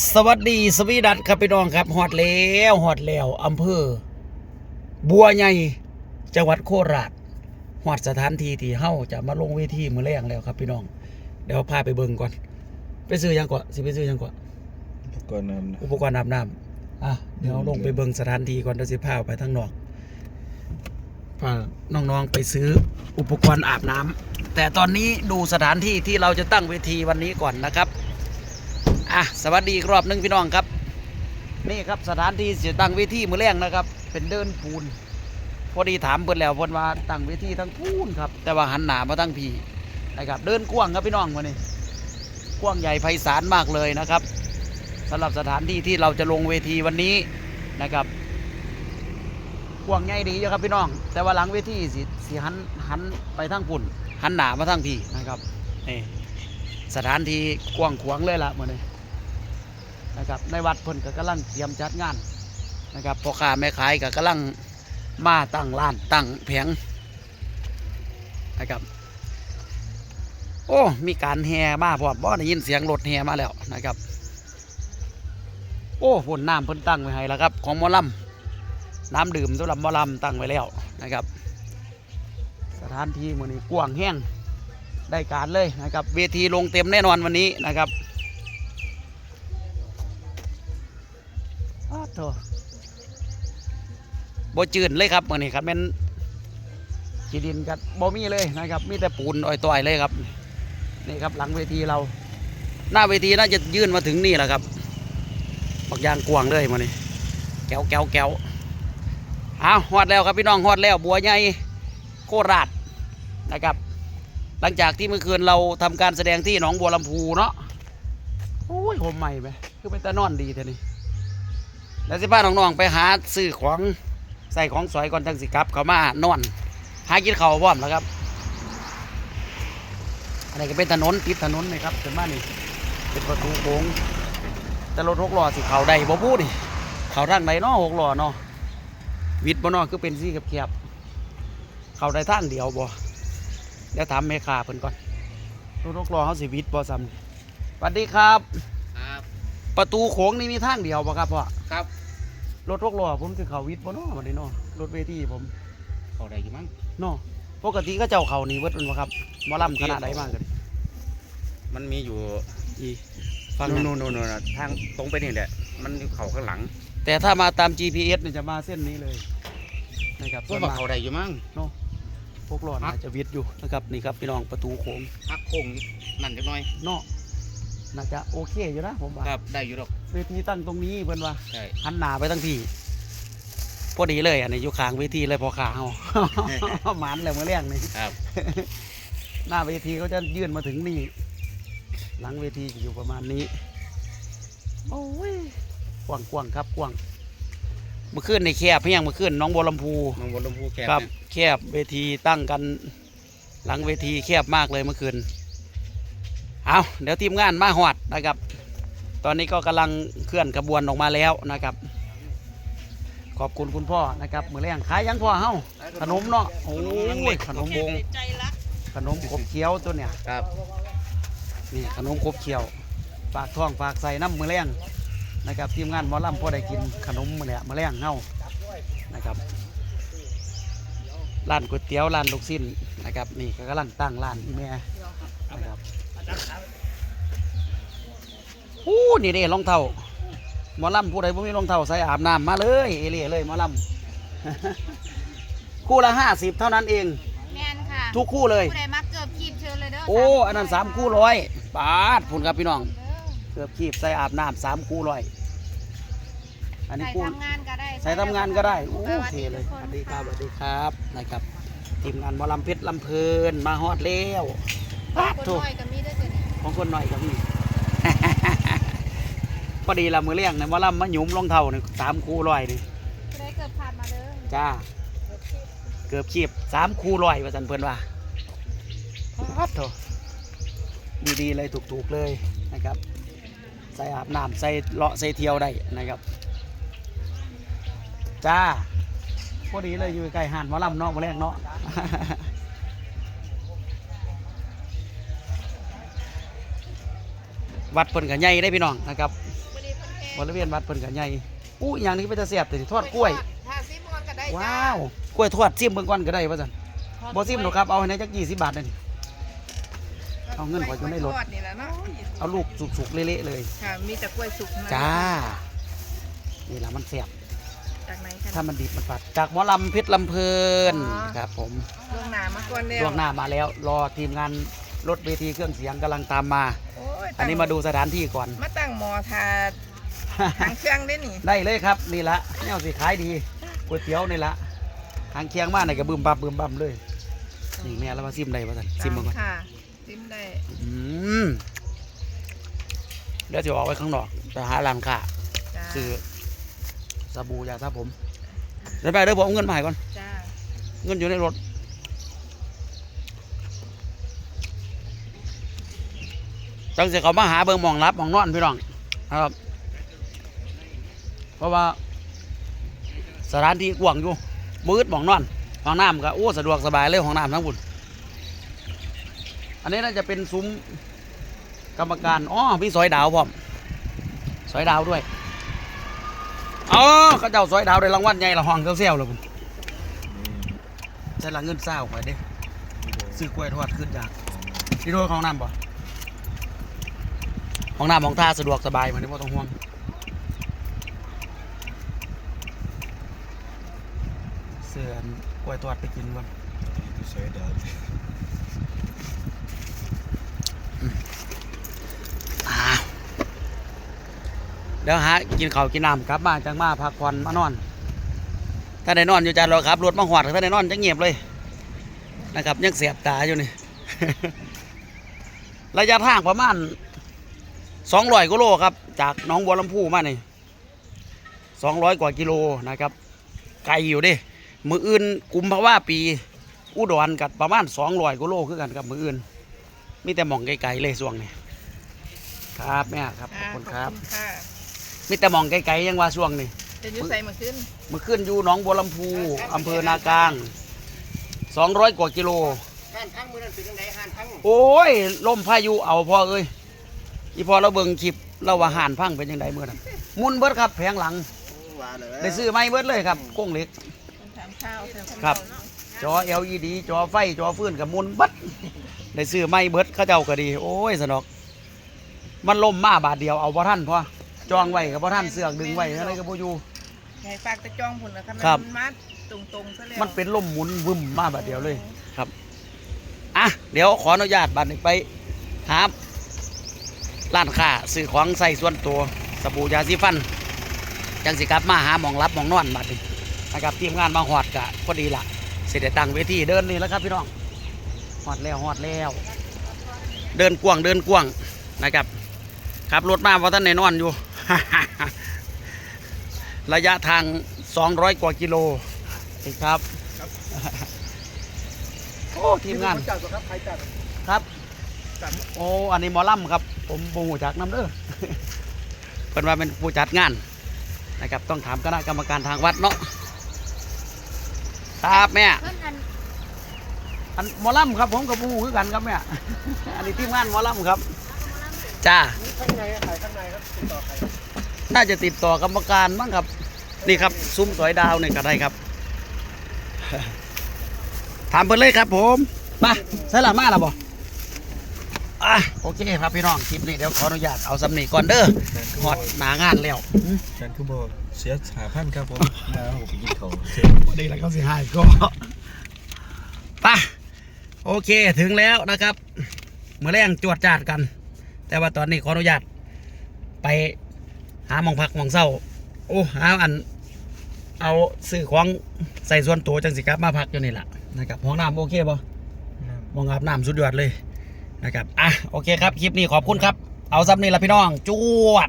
สวัสดีสวีดัตครับพี่น้องครับฮอดแล้วฮอดแล้วอำเภอ บัวใหญ่จังหวัดโคราชฮอดสถานที่ที่เฮาจะมาลงเวทีมื้อแรงแล้วครับพี่น้อง เดี๋ยวพาไปเบิ่งก่อน ไปซื้อหยังก่อนสิไปซื้อหยังก่อนก่อนนำนะอุปกรณ์อาบน้ำอะเดี๋ยวลงไปเบิ่งสถานที่ก่อนเดี๋ยวสิพาไปทางนอกพาน้องๆไปซื้ออุปกรณ์อาบน้ำแต่ตอนนี้ดูสถานที่ที่เราจะตั้งเวทีวันนี้ก่อนนะครับ อะสวัสดีอีกรอบหนึงพี่น้องครับ นี่ครับสถานที่จะตั้งเวทีมือแรงนะครับ เป็นเดินปูน พอดีถามเพิ่นแล้วเพิ่นว่าตั้งเวทีทั้งปูนครับ แต่ว่าหันหนามาทั้งพีนะครับ เดินกว้างครับพี่น้องวันนี้กว้างใหญ่ไพศาลมากเลยนะครับสำหรับสถานที่ที่เราจะลงเวทีวันนี้นะครับกว้างใหญ่ดีอยู่ครับพี่น้อง แต่ว่าหลังเวทีสิสิหันหันไปทางปุ่นหันหนามาทางพีนะครับนี่สถานที่กว้างขวางเลยละมื่อนี้ นะครับในวัดเพิ่นก็กำลังเตรียมจัดงานนะครับพ่อค้าแม่ขายก็กำลังมาตั้งร้านตั้งแผงนะครับ โอ้ มีการแห่มาพร้อมบ่ได้ยินเสียงรถแห่มาแล้วนะครับ โอ้ฝนน้ำเพิ่นตั้งไว้ให้แล้วครับ ของมอลำน้ำดื่มสำหรับมอลำตั้งไว้แล้วนะครับ สถานที่มือนี้กว้างแห้งได้การเลยนะครับ เวทีลงเต็มแน่นอนวันนี้นะครับ โถบ่จืดเลยครับมื่อนี้ครับแม่นขีดินกับบ่มีเลยนะครับ มีแต่ปูนอ้อยต่อยเลยครับ นี่ครับหลังเวทีเรา หน้าเวทีน่าจะยื่นมาถึงนี่แหละครับปักยางกวางเลยมื่อนี้แก้วแก้วแก้วอ้าวฮอดแล้วครับพี่น้องฮอดแล้วบัวใหญ่โคราชนะครับ หลังจากที่เมื่อคืนเราทำการแสดงที่หนองบัวลำพูเนาะโอ้ยผมใหม่ไปคือเป็นตานอนดีเท่านี้ แล้วสิพาน้องๆไปหาซื้อของใส่ของสวยก่อนจังสิครับ เขามานอน หากินข้าวพร้อมแล้วครับอันนี้ก็เป็นถนนติดถนนนะครับเป็นบ้านนี่เป็นประตูโค้งแต่รถหกล้อสิเขาได้บ่บูดิเขาทางใดเนาะหกล้อเนาะวิทย์บ่เนาะคือเป็นซี่กับแคบเขาได้ทางเดียวบ่เดี๋ยวถามแม่ค้าเพิ่นก่อนรถหกล้อเขาสิวิทย์บ่ซ้ำนี่สวัสดีครับ ประตูโค้งนี่มีทางเดียวบ่ครับพ่อครับรถหกล้อผมคือเขาวิทย์บ่เนาะวันนี้เนาะรถเวทีผมเขาได้อยู่มั้งเนาะปกติก็เจ้าเขานี่เบิดมันบ่ครับหมอลำคณะใดบ้างกันมันมีอยู่อีฟัฟังงนู่นู่นนนู่นนู่นทางตรงไปนี่แหละมันอยู่เขาข้างหลัง แต่ถ้ามาตาม GPS เนี่ยจะมาเส้นนี้เลยนะครับพวกว่าเขาได้อยู่มั้งพวกหลอดอาจจะวิทย์อยู่นะครับนี่ครับพี่น้องประตูโค้งพักโค้งนั่นจักหน่อยเนาะ น่าจะโอเคอยู่นะผมว่าครับได้อยู่หรอกเวทีตั้งตรงนี้เพิ่นว่าใช่หันหน้าไปทั้งพี่พอดีเลยอันนี้อยู่ข้างเวทีเลยพอขาเฮาหมันแล้วเมื่อเรื่องนี่ครับ หน้าเวทีเขาจะยื่นมาถึงนี่ หลังเวทีจะอยู่ประมาณนี้โอ้ยกว้างกว้างๆครับกว้างเมื่อคืนในแคบเพียงเมื่อคืนหน้องบัวลำพูเมองบนลำพูแคบครับเนี่ยแคบเวทีตั้งกัน หลังเวทีแคบมากเลยเมื่อคืน เอาเดี๋ยวทีมงานมาหอดนะครับ ตอนนี้ก็กำลังเคลื่อนขบวนออกมาแล้วนะครับ ขอบคุณคุณพ่อนะครับมือแรงขายยังพ่อเฮ้าขนมเนาะโอ้ยขนมวงขนมขบเคี้ยวตัวเนี่ยครับนี่ขนมขบเคี้ยวฝากท้องฝากใส่น้ำมือแรงนะครับทีมงานหมอลำพอได้กินขนมมือเนี่ยมือแรงเฮานะครับร้านก๋วยเตี๋ยวร้านลูกชิ้นนะครับนี่ก็กำลังตั้งร้านอีแม่นะครับ อู้นี่เด้รองเท้าหมอลำผู้ใดผู้มีรองเท้าใส่อาบน้ำมาเลยเอเล่เลยหมอลำคู่ละห้าสิบเท่านั้นเอง แม่นค่ะทุกคู่เลย ผู้ใดมาเกือบขีดเชิญเลยเด้อโอ้สามอันนั้นสามคู่ร้อยบาทพุ่นครับพี่น้อง เด้อเกือบขีบใส่อาบน้ำสามคู่ร้อย อันนี้ใส่คู่ ทำงานก็ได้ใส่ทำงานก็ได้โอ้สวัสเทดีเลยทุกสน วัสดีครับสะวัสดีครับนะครับทีมงานหมอลำเพชรลำเพลินมาฮอดแล้ว คนถูกน้อยก็มีด้วยจ้ะนี่ของคนหน่อยกับนี่พอดีละมือเลี้ยงในหมอลำมาหยุมรองเท้านี่สามคู่ร้อยนี่ผู้ใดเกือบผ่านมาเด้อจ้า เกือบขีบสามคู่ร้อยว่าสันเพิ่นว่าพัดโถดีๆเลยถูกๆเลยนะครับ ใส่อาบน้ำใส่เลาะใส่เที่ยวได้นะครับ จ้าพอดีเลยอยู่ใกล้หานหมอลำเนาะมาแรกเนาะ วัดเพิ่นกับใหญ่ได้พี่น้องนะครับวันนี้บริเวณวัดเพิ่นก็ใหญ่อู้อหย่างนี้เป็นตะเสียบแต่ทอดกล้วยถ้าซิมอนก็ได้จ้าว้าวกล้วยทอดซิมเบิ่งก่อนก็ได้ว่าซั่นบ่ซิมหรอกครับเอาให้ในจัก20บาทนั่นเอาเงินไว้อยู่ในรถกล้วยทอดนี่แหละเนาะเอาลูกสุกๆเละๆเลยค่ะมีแต่กล้วยสุกนะจ้านี่ล่ะมันแซ่บจากไหนคะถ้ามันดิบมันปัดจากหมอลำเพชรลำเพลินอ๋อครับผมล่วงหน้ามาก่อนแล้วล่วงหน้ามาแล้ว รอทีมงานรถเวทีเครื่องเสียงกำลังตามมาโอ้ยอันนี้มาดูสถานที่ก่อน มาตั้งหมอทาทางเครื่องได้นี่ ได้เลยครับนี่ละแนวสิขายดีก๋วยเตี๋ยวนี่ละทางเคียงมากนี่ก็บึมบับบึมบับเลยนี่แม่แล้วมาซิมได้ป่ะท่านซิมมาก่อนค่ะซิมได้อืมเดี๋ยวจะออกไปข้างนอกไปหาร้านค้าจ้าซื้อสบู่ยาสระผมเดี๋ยวไปเดี๋ยวผมเอาเงินมาให้ก่อนจ้าเงินอยู่ในรถ จังสิเขามาหาเบิงมองรับมองนอนพี่น้องครับ เพราะว่าสถานที่กว้างอยู่มืดมองนอนห้องน้ำก็โอ้สะดวกสบายเลยห้องน้ำทั้งหมดอันนี้น่าจะเป็นซุ้มกรรมการอ๋อมีซอยดาวพร้อมซอยดาวด้วยอ๋อเขาเจ้าซอยดาวได้รางวัลใหญ่ละห้องเซลล์เลยคุณใช้ละเงินเศร้าไปเด้ซื้อกล้วยทอดขึ้นจากที่โดนของน้ำบ่ ของน้ำของท่าสะดวกสบายเหมือนไม่ต้องห่วงเสือนกล้วยทอดไปกินวันอ้าวเดี๋ยวหากินข้าวกินน้ำกลับมานจังมาพักผ่อนมานอน ถ้าได้นอนอยู่จานเราครับรถมาหอดถ้าได้นอนจะเงียบเลยนะครับยังเสียบตาอยู่นี่ ระยะทางประมาณ สองร้อยกิโลครับ จากหน้องบัวลำพูมานี่สองร้อยกว่ากิโลนะครับ ไกลอยู่เดิมืออื่นกุมภาวะปี อุดรกับประมาณสองร้อยกิโลคือกันกับมืออื่นมีแต่หมองไกลๆเลยช่วงนี้ครับแม่ครับขอบคุณครับขอค่ะมีแต่หมองไกลๆยังว่าช่วงนี้จะอยุ่ใส่มาขึ้นมือขึ้นอยู่หนองบัวลำพูอำเภอนากลางสองร้อยกว่ากิโลห้านทั้งมือนั่นเป็นยังไงห้านทั้งโอ้ยล่มพายุเอาพอเอ้ย อีพอเราเบิ่งคลิปเราว่าห่านพังเป็นยังไงเมื่อนั้นมุนเบิดครับแผงหลังว่าเลยได้ซื้อไม้เบิดเลยครับกงเหล็กคนทำข้าวเสร็จครับ จอ LED จอไฟจอฟื้นกับมุนเบัดได้ซื้อไม้เบิดเขาเจ้าก็ดี โอ้ยสนอก มันล่มมาบาทเดียวเอาบ่ท่านพอจองไว้กับบ่ท่านเสือกดึงไว้อะไรก็บ่อยู่ใหญ่ฝากตะจองผุนนะครับครับมันมัดตรงๆซะแล้วมันเป็นล่มหมุนวึมมาบาทเดียวเลยอะเดี๋ยวขออนุญาตบัตรนี้ไปหา ร้านค้าซื้อของใส่ส่วนตัวสบู่ยาสีฟันจังสิกลับมาหาหมองรับหมองนอนบัดนี้นะครับทีมงานมาหอดกะพอดีละเสได็จตั้งเวทีเดินนี่แล้วครับพี่น้องหอดแล้วหอดแล้ว เดินกว้างเดินกว้างนะครับขับรถมาเพราะท่านในนอนอยู่ ระยะทาง 200 กว่ากิโลนี่ครับโอ้ทีมงานครับใครจัดครับ โอ้อันนี้หมอลำครับ ผมบูหูจากน้ำเด้อเป็นว่าเป็นผู้จัดงานนะครับ ต้องถามคณะกรรมการทางวัดเนาะครับแม่เพิ่นอันอันหมอลำครับผมกับบูหูคือกันครับแม่อันนี้ทีมงานหมอลำครับจ้าข้างในขายข้างในครับติดต่อใครน่าจะติดต่อกรรมการบ้างครับ นี่ครับซุ้มสอยดาวนี่ก็ได้ครับ ถามเพิ่นเลยครับผมมาใส่ละมาแล้วบ่ อะโอเคครับพี่น้องคลิปนี้เดี๋ยวขออนุญาตเอาสำนีก่อนเด้อหอดหนางานแล้วฉันคือบอกเสียหาพันครับผมมาผมไปกินเขาวันนี้เราก็สิหายก็ไปโอเคถึงแล้วนะครับเมื่อแรงจวดจาดกัน แต่ว่าตอนนี้ขออนุญาตไปหาหมองพักหมองเศร้าโอ้หาอัน เอาซื้อของใส่ส่วนตัวจังสิครับมาพักอยู่นี่แหละนะครับห้องน้ำโอเคป่ะมองอาบน้ำสุดยอดเลย นะครับ อะ โอเคครับ คลิปนี้ขอบคุณครับ เอาซับนี่ละพี่น้อง จวด